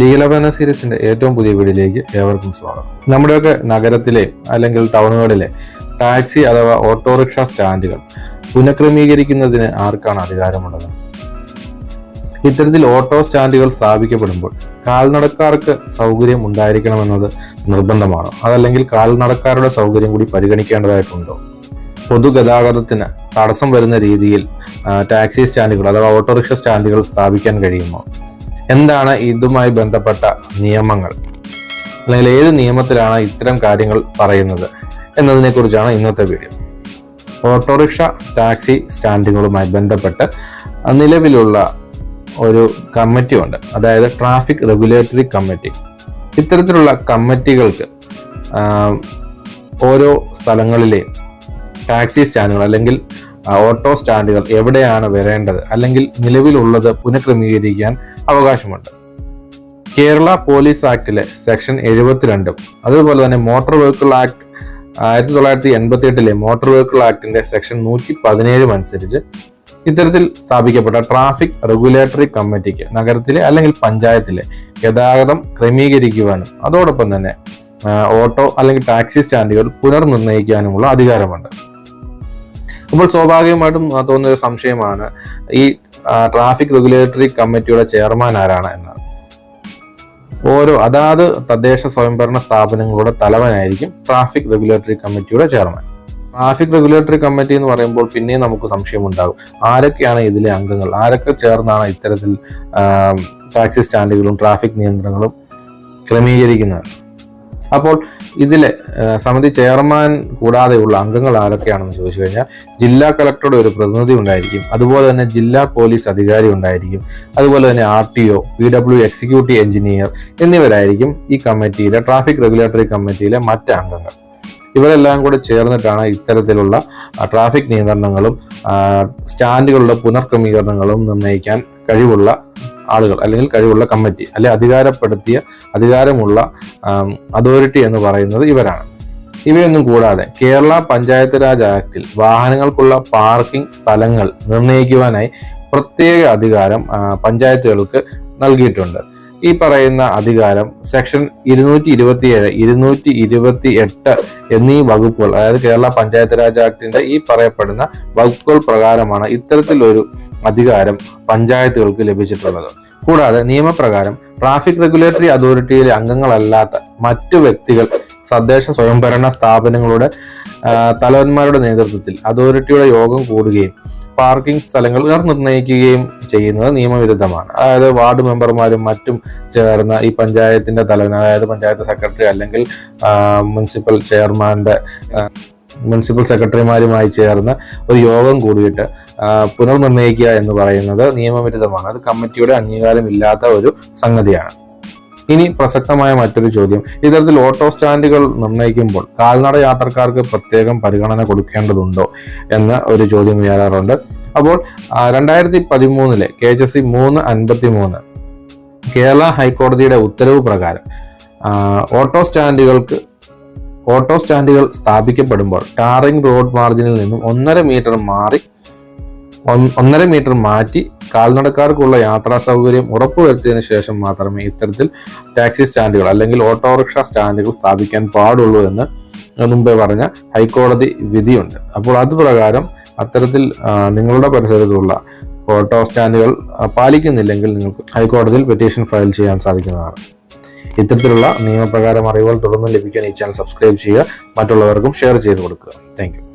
ലീലവന സീരീസിന്റെ ഏറ്റവും പുതിയ വീഡിയോയിലേക്ക് ഏവർക്കും സ്വാഗതം. നമ്മുടെയൊക്കെ നഗരത്തിലെ അല്ലെങ്കിൽ ടൗണുകളിലെ ടാക്സി അഥവാ ഓട്ടോറിക്ഷ സ്റ്റാൻഡുകൾ പുനഃക്രമീകരിക്കുന്നതിന് ആർക്കാണ് അധികാരമുള്ളത്? ഇത്തരത്തിൽ ഓട്ടോ സ്റ്റാൻഡുകൾ സ്ഥാപിക്കപ്പെടുമ്പോൾ കാൽനടക്കാർക്ക് സൗകര്യം ഉണ്ടായിരിക്കണമെന്നത് നിർബന്ധമാണ്? അതല്ലെങ്കിൽ കാൽനടക്കാരുടെ സൗകര്യം കൂടി പരിഗണിക്കേണ്ടതായിട്ടുണ്ടോ? പൊതുഗതാഗതത്തിന് തടസ്സം വരുന്ന രീതിയിൽ ടാക്സി സ്റ്റാൻഡുകൾ അഥവാ ഓട്ടോറിക്ഷ സ്റ്റാൻഡുകൾ സ്ഥാപിക്കാൻ കഴിയുമോ? എന്താണ് ഇതുമായി ബന്ധപ്പെട്ട നിയമങ്ങൾ? അല്ലെങ്കിൽ ഏത് നിയമത്തിലാണ് ഇത്തരം കാര്യങ്ങൾ പറയുന്നത്? എന്നതിനെ കുറിച്ചാണ് ഇന്നത്തെ വീഡിയോ. ഓട്ടോറിക്ഷ ടാക്സി സ്റ്റാൻഡുകളുമായി ബന്ധപ്പെട്ട് നിലവിലുള്ള ഒരു കമ്മിറ്റി ഉണ്ട് അതായത് ട്രാഫിക് റെഗുലേറ്ററി കമ്മിറ്റി. ഇത്തരത്തിലുള്ള കമ്മിറ്റികൾക്ക് ഓരോ സ്ഥലങ്ങളിലെയും ടാക്സി സ്റ്റാൻഡുകൾ അല്ലെങ്കിൽ ഓട്ടോ സ്റ്റാൻഡുകൾ എവിടെയാണ് വരേണ്ടത്? അല്ലെങ്കിൽ നിലവിലുള്ളത് പുനഃക്രമീകരിക്കാൻ അവകാശമുണ്ട്. കേരള പോലീസ് ആക്ടിലെ സെക്ഷൻ എഴുപത്തിരണ്ടും അതുപോലെ തന്നെ മോട്ടോർ വെഹിക്കിൾ ആക്ട് ആയിരത്തി തൊള്ളായിരത്തി എൺപത്തി എട്ടിലെ മോട്ടോർ വെഹിക്കിൾ ആക്ടിന്റെ സെക്ഷൻ നൂറ്റി പതിനേഴും അനുസരിച്ച് ഇത്തരത്തിൽ സ്ഥാപിക്കപ്പെട്ട ട്രാഫിക് റെഗുലേറ്ററി കമ്മിറ്റിക്ക് നഗരത്തിലെ അല്ലെങ്കിൽ പഞ്ചായത്തിലെ ഗതാഗതം ക്രമീകരിക്കുവാനും അതോടൊപ്പം തന്നെ ഓട്ടോ അല്ലെങ്കിൽ ടാക്സി സ്റ്റാൻഡുകൾ പുനർനിർണയിക്കാനുമുള്ള അധികാരമുണ്ട്. അപ്പോൾ സ്വാഭാവികമായിട്ടും തോന്നുന്ന ഒരു സംശയമാണ് ഈ ട്രാഫിക് റെഗുലേറ്ററി കമ്മിറ്റിയുടെ ചെയർമാൻ ആരാണ് എന്ന്. ഓരോ അതാത് തദ്ദേശ സ്വയംഭരണ സ്ഥാപനങ്ങളുടെ തലവനായിരിക്കും ട്രാഫിക് റെഗുലേറ്ററി കമ്മിറ്റിയുടെ ചെയർമാൻ. ട്രാഫിക് റെഗുലേറ്ററി കമ്മിറ്റി എന്ന് പറയുമ്പോൾ പിന്നെയും നമുക്ക് സംശയമുണ്ടാകും. ആരൊക്കെയാണ് ഇതിലെ അംഗങ്ങൾ? ആരൊക്കെ ചേർന്നാണ് ഇത്തരത്തിൽ ടാക്സി സ്റ്റാൻഡുകളും ട്രാഫിക് നിയന്ത്രണങ്ങളും ക്രമീകരിക്കുന്നത്? അപ്പോൾ ഇതിൽ സമിതി ചെയർമാൻ കൂടാതെയുള്ള അംഗങ്ങൾ ആരൊക്കെയാണെന്ന് ചോദിച്ചു കഴിഞ്ഞാൽ ജില്ലാ കളക്ടറുടെ ഒരു പ്രതിനിധി ഉണ്ടായിരിക്കും അതുപോലെ തന്നെ ജില്ലാ പോലീസ് അധികാരി ഉണ്ടായിരിക്കും അതുപോലെ തന്നെ R T O P W executive engineer എന്നിവരായിരിക്കും ഈ കമ്മിറ്റിയിലെ ട്രാഫിക് റെഗുലേറ്ററി കമ്മിറ്റിയിലെ മറ്റ് അംഗങ്ങൾ. ഇവരെല്ലാം കൂടെ ചേർന്നിട്ടാണ് ഇത്തരത്തിലുള്ള ട്രാഫിക് നിയന്ത്രണങ്ങളും സ്റ്റാൻഡുകളുടെ പുനർക്രമീകരണങ്ങളും നിർണയിക്കാൻ കഴിവുള്ള ആളുകൾ അല്ലെങ്കിൽ കഴിവുള്ള കമ്മിറ്റി അല്ലെ അധികാരപ്പെടുത്തിയ അധികാരമുള്ള അതോറിറ്റി എന്ന് പറയുന്നത് ഇവരാണ്. ഇവയൊന്നും കൂടാതെ കേരള പഞ്ചായത്ത് രാജ് ആക്ടിൽ വാഹനങ്ങൾക്കുള്ള പാർക്കിംഗ് സ്ഥലങ്ങൾ നിർണയിക്കുവാനായി പ്രത്യേക അധികാരം പഞ്ചായത്തുകൾക്ക് നൽകിയിട്ടുണ്ട്. ഈ പറയുന്ന അധികാരം സെക്ഷൻ ഇരുന്നൂറ്റി ഇരുപത്തിയേഴ് ഇരുന്നൂറ്റി ഇരുപത്തി എട്ട് എന്നീ വകുപ്പുകൾ അതായത് കേരള പഞ്ചായത്ത് രാജ് ആക്ടിന്റെ ഈ പറയപ്പെടുന്ന വകുപ്പുകൾ പ്രകാരമാണ് ഇത്തരത്തിലൊരു അധികാരം പഞ്ചായത്തുകൾക്ക് ലഭിച്ചിട്ടുള്ളത്. കൂടാതെ നിയമപ്രകാരം ട്രാഫിക് റെഗുലേറ്ററി അതോറിറ്റിയിലെ അംഗങ്ങളല്ലാത്ത മറ്റു വ്യക്തികൾ തദ്ദേശ സ്വയംഭരണ സ്ഥാപനങ്ങളുടെ തലവന്മാരുടെ നേതൃത്വത്തിൽ അതോറിറ്റിയുടെ യോഗം കൂടുകയും പാർക്കിംഗ് സ്ഥലങ്ങൾ നിർണയിക്കുകയും ചെയ്യുന്നത് നിയമവിരുദ്ധമാണ്. അതായത് വാർഡ് മെമ്പർമാരും മറ്റും ചേർന്ന ഈ പഞ്ചായത്തിന്റെ തലവൻ അതായത് പഞ്ചായത്ത് സെക്രട്ടറി അല്ലെങ്കിൽ മുനിസിപ്പൽ ചെയർമാന്റെ മുനിസിപ്പൽ സെക്രട്ടറിമാരുമായി ചേർന്ന് ഒരു യോഗം കൂടിയിട്ട് പുനർനിർണയിക്കുക എന്ന് പറയുന്നത് നിയമവിരുദ്ധമാണ്. അത് കമ്മിറ്റിയുടെ അംഗീകാരമില്ലാത്ത ഒരു സംഗതിയാണ്. ഇനി പ്രസക്തമായ മറ്റൊരു ചോദ്യം. ഇത്തരത്തിൽ ഓട്ടോ സ്റ്റാൻഡുകൾ നിർണയിക്കുമ്പോൾ കാൽനട യാത്രക്കാർക്ക് പ്രത്യേകം പരിഗണന കൊടുക്കേണ്ടതുണ്ടോ എന്ന ഒരു ചോദ്യം ഉയരാറുണ്ട്. അപ്പോൾ രണ്ടായിരത്തി പതിമൂന്നിലെ കെ എച്ച് എസ് സി മൂന്ന് അൻപത്തി മൂന്ന് കേരള ഹൈക്കോടതിയുടെ ഉത്തരവ് പ്രകാരം ഓട്ടോ സ്റ്റാൻഡുകൾക്ക് ഓട്ടോ സ്റ്റാൻഡുകൾ സ്ഥാപിക്കപ്പെടുമ്പോൾ ടാറിംഗ് റോഡ് മാർജിനിൽ നിന്നും ഒന്നര മീറ്റർ മാറി ഒന്ന് ഒന്നര മീറ്റർ മാറ്റി കാൽനടക്കാർക്കുള്ള യാത്രാ സൗകര്യം ഉറപ്പുവരുത്തിയതിനു ശേഷം മാത്രമേ ഇത്തരത്തിൽ ടാക്സി സ്റ്റാൻഡുകൾ അല്ലെങ്കിൽ ഓട്ടോറിക്ഷ സ്റ്റാൻഡുകൾ സ്ഥാപിക്കാൻ പാടുള്ളൂ എന്ന് മുമ്പേ പറഞ്ഞ ഹൈക്കോടതി വിധിയുണ്ട്. അപ്പോൾ അത് പ്രകാരം അത്തരത്തിൽ നിങ്ങളുടെ പരിസരത്തുള്ള ഓട്ടോ സ്റ്റാൻഡുകൾ പാലിക്കുന്നില്ലെങ്കിൽ നിങ്ങൾക്ക് ഹൈക്കോടതിയിൽ പെറ്റീഷൻ ഫയൽ ചെയ്യാൻ സാധിക്കുന്നതാണ്. ഇത്തരത്തിലുള്ള നിയമപ്രകാരം അറിവുകൾ തുടർന്ന് ലഭിക്കാൻ ഈ ചാനൽ സബ്സ്ക്രൈബ് ചെയ്യുക. മറ്റുള്ളവർക്കും ഷെയർ ചെയ്ത് കൊടുക്കുക. താങ്ക്